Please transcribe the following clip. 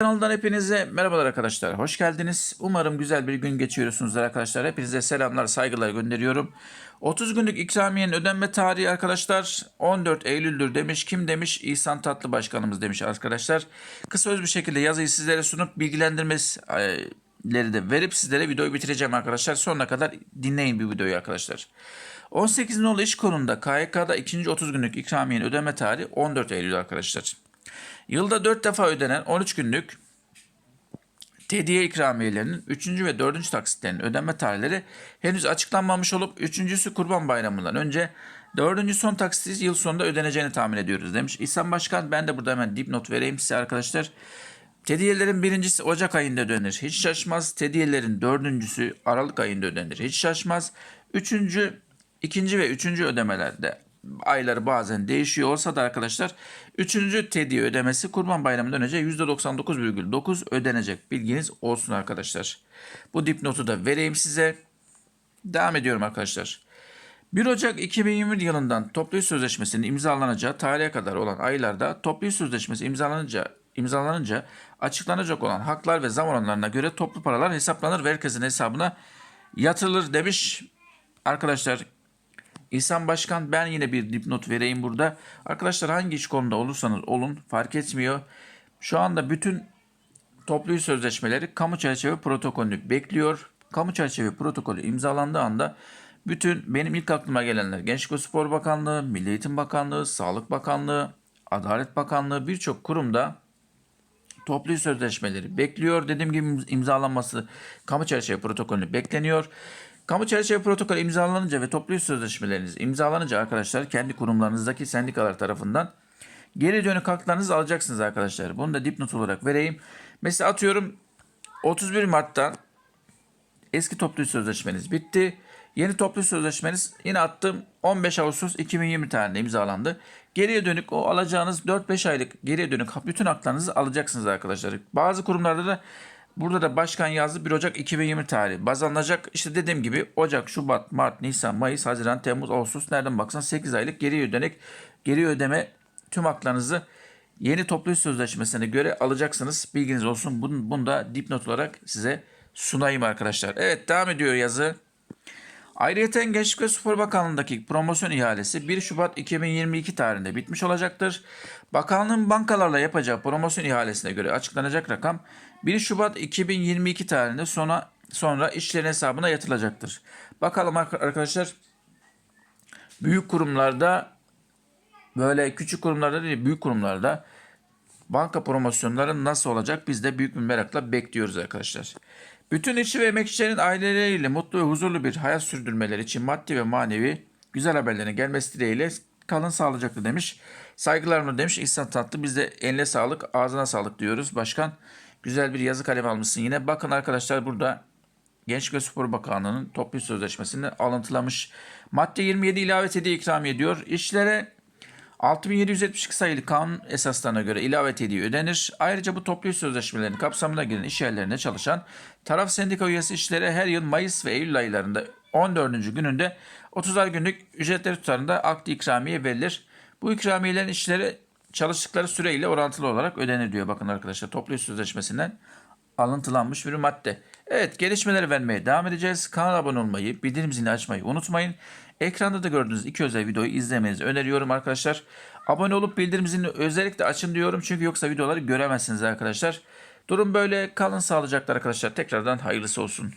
Kanaldan hepinize merhabalar arkadaşlar. Hoş geldiniz. Umarım güzel bir gün geçiriyorsunuzdur arkadaşlar. Hepinize selamlar, saygılar gönderiyorum. 30 günlük ikramiyenin ödenme tarihi arkadaşlar 14 Eylül'dür demiş. Kim demiş? İhsan Tatlı Başkanımız demiş arkadaşlar. Kısa öz bir şekilde yazıyı sizlere sunup bilgilendirmeleri de verip sizlere videoyu bitireceğim arkadaşlar. Sonuna kadar dinleyin bir videoyu arkadaşlar. 18 nolu iş konumunda KYK'da ikinci 30 günlük ikramiyenin ödeme tarihi 14 Eylül arkadaşlar. Yılda 4 defa ödenen 13 günlük Tediye ikramiyelerinin 3. ve 4. taksitlerinin ödeme tarihleri henüz açıklanmamış olup 3.sü Kurban Bayramı'ndan önce 4. son taksiti yıl sonunda ödeneceğini tahmin ediyoruz demiş. İhsan Başkan ben de burada hemen dipnot vereyim size arkadaşlar. Tediyelerin birincisi Ocak ayında ödenir. Hiç şaşmaz. Tediyelerin dördüncüsü Aralık ayında ödenir. Hiç şaşmaz. Üçüncü, ikinci ve üçüncü ödemelerde ayları bazen değişiyor olsa da arkadaşlar üçüncü tediye ödemesi Kurban Bayramı'ndan önce %99,9 ödenecek. Bilginiz olsun arkadaşlar. Bu dipnotu da vereyim size. Devam ediyorum arkadaşlar. 1 Ocak 2021 yılından toplu sözleşmesinin imzalanacağı tarihe kadar olan aylarda toplu sözleşmesi imzalanınca imzalanınca açıklanacak olan haklar ve zam oranlarına göre toplu paralar hesaplanır ve herkesin hesabına yatırılır demiş. Arkadaşlar İhsan Başkan ben yine bir dipnot vereyim burada. Arkadaşlar hangi iş konuda olursanız olun fark etmiyor. Şu anda bütün toplu sözleşmeleri kamu çerçeve protokolünü bekliyor. Kamu çerçeve protokolü imzalandığı anda bütün benim ilk aklıma gelenler Gençlik ve Spor Bakanlığı, Milli Eğitim Bakanlığı, Sağlık Bakanlığı, Adalet Bakanlığı birçok kurumda toplu sözleşmeleri bekliyor. Dediğim gibi imzalanması kamu çerçeve protokolünü bekleniyor. Kamu çerçeve protokolü imzalanınca ve toplu iş sözleşmeleriniz imzalanınca arkadaşlar kendi kurumlarınızdaki sendikalar tarafından geri dönük haklarınızı alacaksınız arkadaşlar. Bunu da dipnot olarak vereyim. Mesela atıyorum 31 Mart'ta eski toplu iş sözleşmeniz bitti. Yeni toplu sözleşmeniz yine attım 15 Ağustos 2020 tarihinde imzalandı. Geriye dönük o alacağınız 4-5 aylık geriye dönük bütün haklarınızı alacaksınız arkadaşlar. Bazı kurumlarda da Burada da başkan yazdı 1 Ocak 2020 tarihi baz alınacak. İşte dediğim gibi Ocak, Şubat, Mart, Nisan, Mayıs, Haziran, Temmuz, Ağustos nereden baksan 8 aylık geri ödenek, geri ödeme tüm haklarınızı yeni toplu sözleşmesine göre alacaksınız. Bilginiz olsun. Bunu, bunu da dipnot olarak size sunayım arkadaşlar. Evet devam ediyor yazı. Ayrıca Gençlik ve Spor Bakanlığı'ndaki promosyon ihalesi 1 Şubat 2022 tarihinde bitmiş olacaktır. Bakanlığın bankalarla yapacağı promosyon ihalesine göre açıklanacak rakam 1 Şubat 2022 tarihinde sonra sonra işlerin hesabına yatırılacaktır. Bakalım arkadaşlar büyük kurumlarda böyle küçük kurumlarda değil büyük kurumlarda banka promosyonları nasıl olacak biz de büyük bir merakla bekliyoruz arkadaşlar. Bütün işçi ve emekçilerin aileleriyle mutlu ve huzurlu bir hayat sürdürmeleri için maddi ve manevi güzel haberlerin gelmesi dileğiyle kalın sağlıcaklı demiş. Saygılarımla demiş İhsan Tatlı. Biz de eline sağlık, ağzına sağlık diyoruz. Başkan güzel bir yazı kalemi almışsın yine. Bakın arkadaşlar burada Gençlik ve Spor Bakanlığı'nın toplu sözleşmesini alıntılamış. Madde 27 ilave hediye ikramiye ediyor. İşlere 6772 sayılı kanun esaslarına göre ilave hediye ödenir. Ayrıca bu toplu iş sözleşmelerinin kapsamına giren iş yerlerinde çalışan taraf sendika üyesi işlere her yıl Mayıs ve Eylül aylarında 14. gününde 30'ar günlük ücretleri tutarında akdi ikramiye verilir. Bu ikramiyelerin işleri çalıştıkları süreyle orantılı olarak ödenir diyor. Bakın arkadaşlar toplu sözleşmesinden alıntılanmış bir madde. Evet gelişmeleri vermeye devam edeceğiz. Kanala abone olmayı, bildirim zilini açmayı unutmayın. Ekranda da gördüğünüz iki özel videoyu izlemenizi öneriyorum arkadaşlar. Abone olup bildirim zilini özellikle açın diyorum. Çünkü yoksa videoları göremezsiniz arkadaşlar. Durum böyle. Kalın sağlıcakla arkadaşlar. Tekrardan hayırlısı olsun.